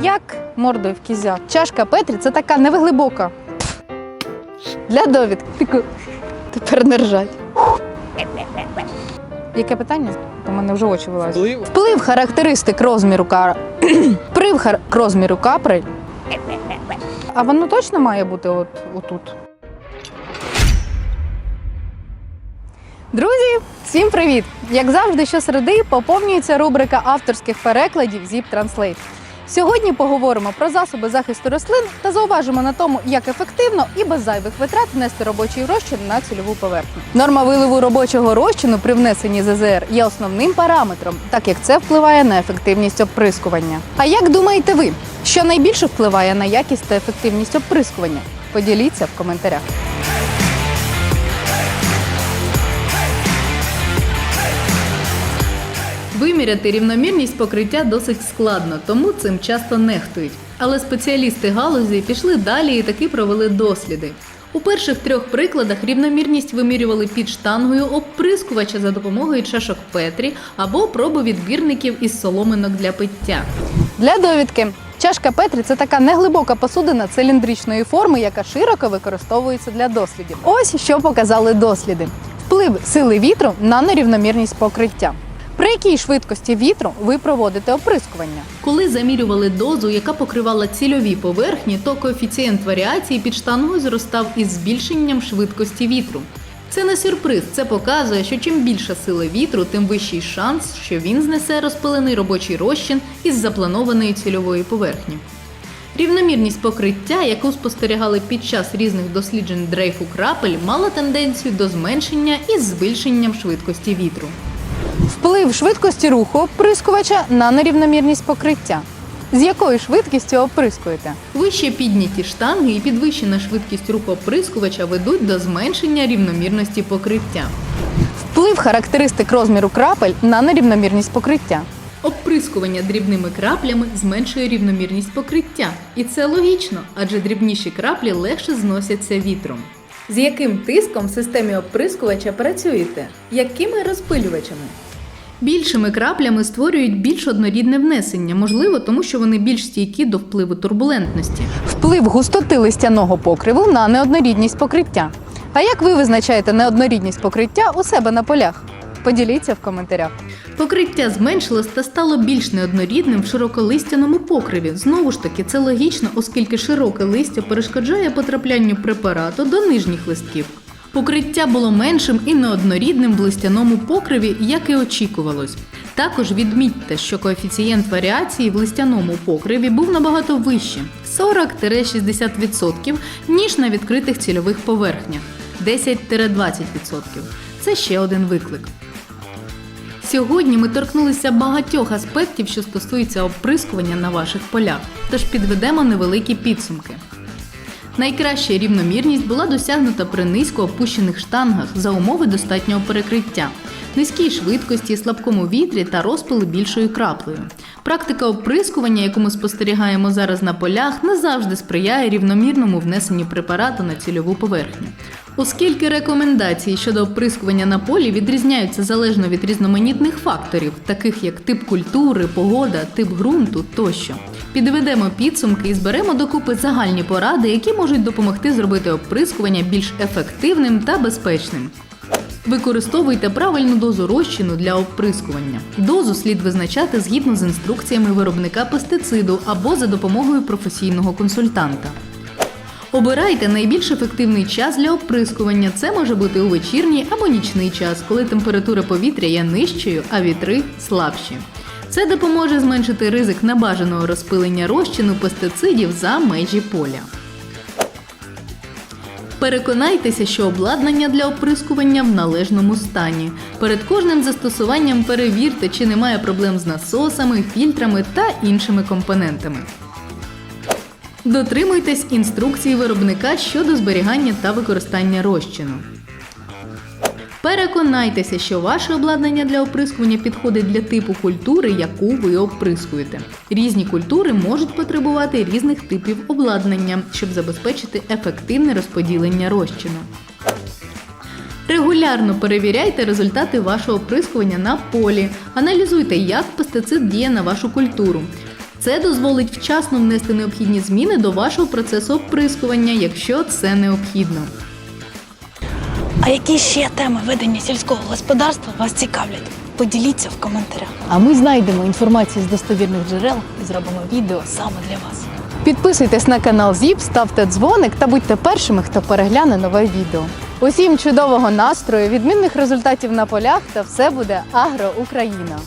Як мордою в кізяк. Чашка Петрі це така невиглибока. Для довідки. Тепер не ржать. Яке питання? У мене вже очі вилазять. Вплив Вплив характеристик розміру кара. Вплив хар... розміру капрель. А воно точно має бути от, отут. Друзі, всім привіт! Як завжди, щосереди поповнюється рубрика авторських перекладів Zip Translate. Сьогодні поговоримо про засоби захисту рослин та зауважимо на тому, як ефективно і без зайвих витрат внести робочий розчин на цільову поверхню. Норма виливу робочого розчину при внесенні ЗЗР є основним параметром, так як це впливає на ефективність оприскування. А як думаєте ви, що найбільше впливає на якість та ефективність оприскування? Поділіться в коментарях. Виміряти рівномірність покриття досить складно, тому цим часто нехтують. Але спеціалісти галузі пішли далі і таки провели досліди. У перших трьох прикладах рівномірність вимірювали під штангою оприскувача за допомогою чашок Петрі або проби відбірників із соломинок для пиття. Для довідки. Чашка Петрі це така неглибока посудина циліндричної форми, яка широко використовується для дослідів. Ось що показали досліди: вплив сили вітру на нерівномірність покриття. При якій швидкості вітру ви проводите оприскування? Коли замірювали дозу, яка покривала цільові поверхні, то коефіцієнт варіації під штангою зростав із збільшенням швидкості вітру. Це не сюрприз, це показує, що чим більша сила вітру, тим вищий шанс, що він знесе розпилений робочий розчин із запланованої цільової поверхні. Рівномірність покриття, яку спостерігали під час різних досліджень дрейфу крапель, мала тенденцію до зменшення із збільшенням швидкості вітру. Вплив швидкості руху оприскувача на нерівномірність покриття. З якою швидкістю оприскуєте? Вище підняті штанги і підвищена швидкість руху оприскувача ведуть до зменшення рівномірності покриття. Вплив характеристик розміру крапель на нерівномірність покриття. Оприскування дрібними краплями зменшує рівномірність покриття. І це логічно, адже дрібніші краплі легше зносяться вітром. З яким тиском в системі оприскувача працюєте? Якими розпилювачами? Більшими краплями створюють більш однорідне внесення, можливо, тому що вони більш стійкі до впливу турбулентності. Вплив густоти листяного покриву на неоднорідність покриття. А як ви визначаєте неоднорідність покриття у себе на полях? Поділіться в коментарях. Покриття зменшилось та стало більш неоднорідним в широколистяному покриві. Знову ж таки, це логічно, оскільки широке листя перешкоджає потраплянню препарату до нижніх листків. Покриття було меншим і неоднорідним в листяному покриві, як і очікувалось. Також відмітьте, що коефіцієнт варіації в листяному покриві був набагато вищим 40-60%, ніж на відкритих цільових поверхнях 10-20%. Це ще один виклик. Сьогодні ми торкнулися багатьох аспектів, що стосуються оприскування на ваших полях, тож підведемо невеликі підсумки. Найкраща рівномірність була досягнута при низько опущених штангах за умови достатнього перекриття, низькій швидкості, слабкому вітрі та розпили більшою краплею. Практика оприскування, яку ми спостерігаємо зараз на полях, не завжди сприяє рівномірному внесенню препарату на цільову поверхню. Оскільки рекомендації щодо оприскування на полі відрізняються залежно від різноманітних факторів, таких як тип культури, погода, тип ґрунту тощо. Підведемо підсумки і зберемо докупи загальні поради, які можуть допомогти зробити оприскування більш ефективним та безпечним. Використовуйте правильну дозу розчину для оприскування. Дозу слід визначати згідно з інструкціями виробника пестициду або за допомогою професійного консультанта. Обирайте найбільш ефективний час для оприскування. Це може бути у вечірній або нічний час, коли температура повітря є нижчою, а вітри слабші. Це допоможе зменшити ризик небажаного розпилення розчину пестицидів за межі поля. Переконайтеся, що обладнання для оприскування в належному стані. Перед кожним застосуванням перевірте, чи немає проблем з насосами, фільтрами та іншими компонентами. Дотримуйтесь інструкції виробника щодо зберігання та використання розчину. Переконайтеся, що ваше обладнання для оприскування підходить для типу культури, яку ви оприскуєте. Різні культури можуть потребувати різних типів обладнання, щоб забезпечити ефективне розподілення розчину. Регулярно перевіряйте результати вашого оприскування на полі. Аналізуйте, як пестицид діє на вашу культуру. Це дозволить вчасно внести необхідні зміни до вашого процесу оприскування, якщо це необхідно. А які ще теми ведення сільського господарства вас цікавлять? Поділіться в коментарях. А ми знайдемо інформацію з достовірних джерел і зробимо відео саме для вас. Підписуйтесь на канал ЗІП, ставте дзвоник та будьте першими, хто перегляне нове відео. Усім чудового настрою, відмінних результатів на полях та все буде Агро Україна.